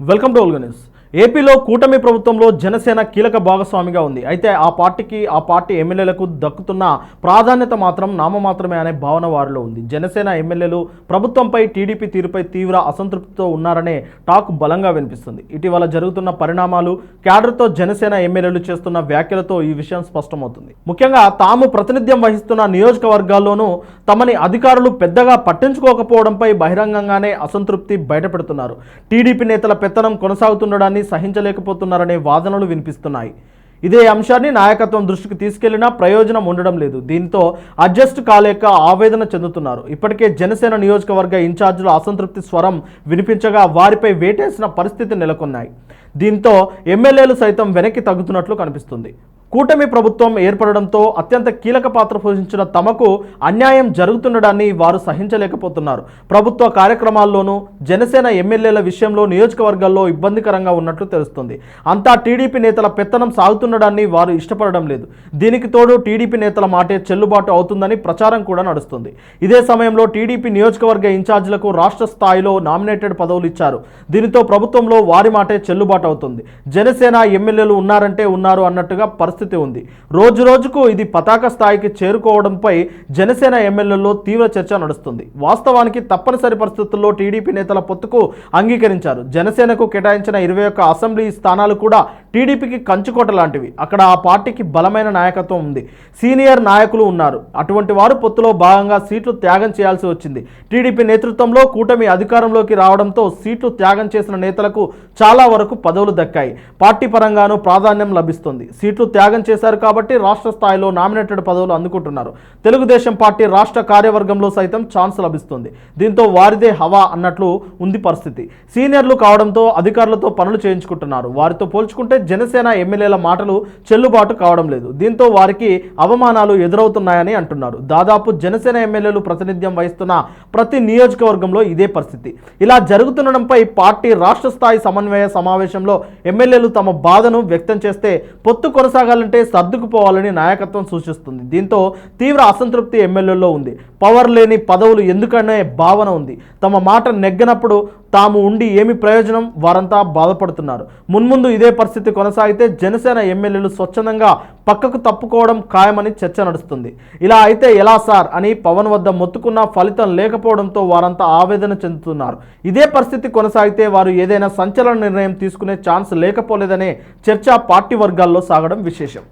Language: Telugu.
Welcome to Olga news. ఏపీలో కూటమి ప్రభుత్వంలో జనసేన కీలక భాగస్వామిగా ఉంది. అయితే ఆ పార్టీకి ఆ పార్టీ ఎమ్మెల్యేలకు దక్కుతున్న ప్రాధాన్యత మాత్రం నామమాత్రమే అనే భావన వారిలో ఉంది. జనసేన ఎమ్మెల్యేలు ప్రభుత్వంపై టీడీపీ తీరుపై తీవ్ర అసంతృప్తితో ఉన్నారనే టాక్ బలంగా వినిపిస్తుంది. ఇటీవల జరుగుతున్న పరిణామాలు క్యాడర్తో జనసేన ఎమ్మెల్యేలు చేస్తున్న వ్యాఖ్యలతో ఈ విషయం స్పష్టమవుతుంది. ముఖ్యంగా తాము ప్రాతినిధ్యం వహిస్తున్న నియోజకవర్గాల్లోనూ తమని అధికారులు పెద్దగా పట్టించుకోకపోవడంపై బహిరంగంగానే అసంతృప్తి బయటపెడుతున్నారు. టీడీపీ నేతల పెత్తనం కొనసాగుతుండడాన్ని సహించలేకపోతున్నారనే వాదనలు వినిపిస్తున్నాయి. ఇదే అంశాన్ని నాయకత్వం దృష్టికి తీసుకెళ్ళినా ప్రయోజనం ఉండడం లేదు. దీంతో అడ్జస్ట్ కాలేక ఆవేదన చెందుతున్నారు. ఇప్పటికే జనసేన నియోజకవర్గ ఇన్ఛార్జీల అసంతృప్తి స్వరం వినిపించగా వారిపై వేటేసిన పరిస్థితి నెలకొన్నాయి. దీంతో ఎమ్మెల్యేలు సైతం వెనక్కి తగ్గుతున్నట్లు కనిపిస్తుంది. కూటమి ప్రభుత్వం ఏర్పడడంతో అత్యంత కీలక పాత్ర పోషించిన తమకు అన్యాయం జరుగుతుండడాన్ని వారు సహించలేకపోతున్నారు. ప్రభుత్వ కార్యక్రమాల్లోనూ జనసేన ఎమ్మెల్యేల విషయంలో నియోజకవర్గాల్లో ఇబ్బందికరంగా ఉన్నట్లు తెలుస్తుంది. అంతా టీడీపీ నేతల పెత్తనం సాగుతుండడాన్ని వారు ఇష్టపడడం లేదు. దీనికి తోడు టీడీపీ నేతల మాటే చెల్లుబాటు అవుతుందని ప్రచారం కూడా నడుస్తుంది. ఇదే సమయంలో టీడీపీ నియోజకవర్గ ఇన్ఛార్జీలకు రాష్ట్ర స్థాయిలో నామినేటెడ్ పదవులు ఇచ్చారు. దీనితో ప్రభుత్వంలో వారి మాటే చెల్లుబాటు అవుతుంది. జనసేన ఎమ్మెల్యేలు ఉన్నారంటే ఉన్నారు అన్నట్టుగా పరిస్థితి ఉంది. రోజు రోజుకు ఇది పతాక స్థాయికి చేరుకోవడంపై జనసేన ఎమ్మెల్యేల్లో తీవ్ర చర్చ నడుస్తుంది. వాస్తవానికి తప్పనిసరి పరిస్థితుల్లో టీడీపీ నేతల పొత్తుకు అంగీకరించారు. జనసేనకు కేటాయించిన ఇరవై ఒక్క అసెంబ్లీ స్థానాలు కూడా టీడీపీకి కంచుకోట లాంటివి. అక్కడ ఆ పార్టీకి బలమైన నాయకత్వం ఉంది. సీనియర్ నాయకులు ఉన్నారు. అటువంటి వారు పొత్తులో భాగంగా సీట్లు త్యాగం చేయాల్సి వచ్చింది. టీడీపీ నేతృత్వంలో కూటమి అధికారంలోకి రావడంతో సీట్లు త్యాగం చేసిన నేతలకు చాలా వరకు పదవులు దక్కాయి. పార్టీ పరంగానూ ప్రాధాన్యం లభిస్తుంది. సీట్లు త్యాగం చేశారు కాబట్టి రాష్ట్ర స్థాయిలో నామినేటెడ్ పదవులు అందుకుంటున్నారు. తెలుగుదేశం పార్టీ రాష్ట్ర కార్యవర్గంలో సైతం ఛాన్స్ లభిస్తుంది. దీంతో వారిదే హవా అన్నట్లు ఉంది పరిస్థితి. సీనియర్లు కావడంతో అధికారులతో పనులు చేయించుకుంటున్నారు. వారితో పోల్చుకుంటే జనసేన ఎమ్మెల్యేల మాటలు చెల్లుబాటు కావడం లేదు. దీంతో వారికి అవమానాలు ఎదురవుతున్నాయని అంటున్నారు. దాదాపు జనసేన ఎమ్మెల్యేలు ప్రాతినిధ్యం వహిస్తున్న ప్రతి నియోజకవర్గంలో ఇదే పరిస్థితి. ఇలా జరుగుతుండడంపై పార్టీ రాష్ట్ర స్థాయి సమన్వయ సమావేశంలో ఎమ్మెల్యేలు తమ బాధను వ్యక్తం చేస్తే పొత్తు కొనసాగాలంటే సర్దుకుపోవాలని నాయకత్వం సూచిస్తుంది. దీంతో తీవ్ర అసంతృప్తి ఎమ్మెల్యేల్లో ఉంది. పవర్ లేని పదవులు ఎందుకనే భావన ఉంది. తమ మాట నెగ్గనప్పుడు తాము ఉండి ఏమి ప్రయోజనం? వారంతా బాధపడుతున్నారు. మున్ముందు ఇదే పరిస్థితి కొనసాగితే జనసేన ఎమ్మెల్యేలు స్వచ్ఛందంగా పక్కకు తప్పుకోవడం ఖాయమని చర్చ నడుస్తుంది. ఇలా అయితే ఎలా సార్? అని పవన్ వద్ద మొత్తుకున్న ఫలితం లేకపోవడంతో వారంతా ఆవేదన చెందుతున్నారు. ఇదే పరిస్థితి కొనసాగితే వారు ఏదైనా సంచలన నిర్ణయం తీసుకునే ఛాన్స్ లేకపోలేదనే చర్చ పార్టీ వర్గాల్లో సాగడం విశేషం.